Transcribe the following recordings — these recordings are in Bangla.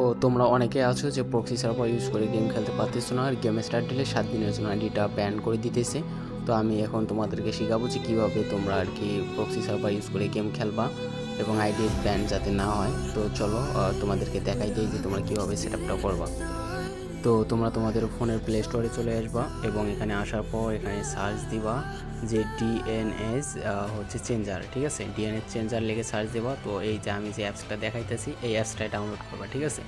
তো তোমরা অনেকে আছো যে প্রক্সি সার্ভার ইউজ করে গেম খেলতে পারতেছো না, আর গেম স্টার্ট দিলে সাত দিনের জন্য আইডিটা ব্যান করে দিতেছে। তো আমি এখন তোমাদেরকে শেখাবো যে কীভাবে তোমরা আর কি প্রক্সি সার্ভার ইউজ করে গেম খেলবা এবং আইডি ব্যান যাতে না হয়। তো চলো তোমাদেরকে দেখাই দিই যে তোমরা কীভাবে সেট আপটা করবা। তো তোমরা তোমাদের ফোনের প্লে স্টোরে চলে আসবা এবং এখানে আসার পর এখানে সার্চ দিবা যে ডিএনএস হচ্ছে চেঞ্জার ঠিক আছে? ডিএনএস চেঞ্জার লিখে সার্চ দেবা। তো এই যে আমি যে অ্যাপসটা দেখাইতেছি, এই অ্যাপসটা ডাউনলোড করবা, ঠিক আছে?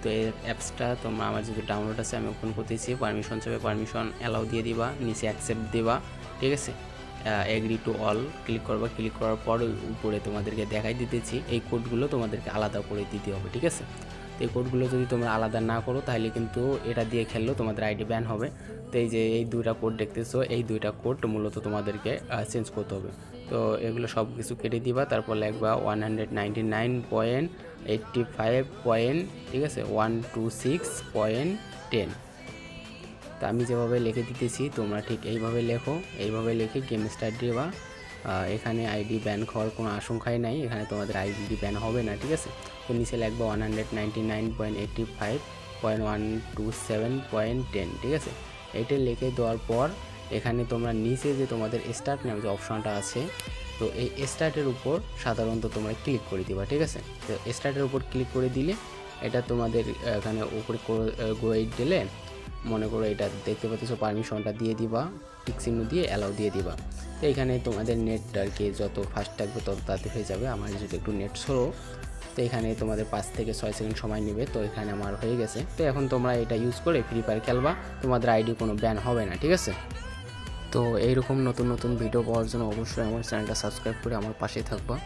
তো এই অ্যাপসটা তোমরা আমার যেহেতু ডাউনলোড আছে, আমি ওপেন করতেছি। পারমিশন চাবে পারমিশন অ্যালাউ দিয়ে দিবা, নিচে অ্যাকসেপ্ট দিবা, ঠিক আছে? এগ্রি টু অল ক্লিক করবা ক্লিক করার পর উপরে তোমাদেরকে দেখাই দিতেছি। এই কোডগুলো তোমাদেরকে আলাদা করে দিতে হবে, ঠিক আছে? তো এই কোডগুলো যদি তোমরা আলাদা না করো, তাহলে কিন্তু এটা দিয়ে খেললেও তোমাদের আইডি ব্যান হবে। তো এই যে এই দুইটা কোড দেখতেছো, এই দুইটা কোড মূলত তোমাদেরকে চেঞ্জ করতে হবে। তো এগুলো সব কিছু কেটে দিবা, তারপর লিখবা one hundred ninety nine point eighty five point ঠিক আছে? One two six point ten তো আমি যেভাবে লিখে দিতেছি তোমরা ঠিক এইভাবে লেখো। এইভাবে লিখে গেম স্টার্ট আহ, এখানে আইডি ব্যান খাওয়ার কোনো আশঙ্কাই নাই। এখানে তোমাদের আইডি ব্যান হবে না ঠিক আছে? তো নিচে লাগবে one hundred ninety nine point eighty five point one two seven point ten ঠিক আছে? এটা লিখে দেওয়ার পর এখানে তোমরা নিচে যে তোমাদের স্টার্ট নামে যে অপশনটা আছে তো এই স্টার্টের উপর সাধারণত তোমরা ক্লিক করে দিবা ঠিক আছে? তো স্টার্টের উপর ক্লিক করে দিলে এটা তোমাদের এখানে উপরে গোয়েট দিলে মনে করো এটা দেখতে পাচ্ছ পারমিশনটা দিয়ে দিবা টিক চিহ্ন দিয়ে অ্যালাউ দিয়ে দিবা। তো এখানে তোমাদের নেট আর কি যত ফাস্ট থাকবে তত তাতে হয়ে যাবে। আমার যদি একটু নেট সরো তো এখানে তোমাদের পাঁচ থেকে ছয় সেকেন্ড সময় নেবে। তো এখানে আমার হয়ে গেছে। তো এখন তোমরা এটা ইউজ করে ফ্রি ফায়ার খেলবা। তোমাদের আইডি কোনো ব্যান হবে না, ঠিক আছে? তো এইরকম নতুন নতুন ভিডিও পাওয়ার জন্য অবশ্যই আমার চ্যানেলটা সাবস্ক্রাইব করে আমার পাশে থাকবা।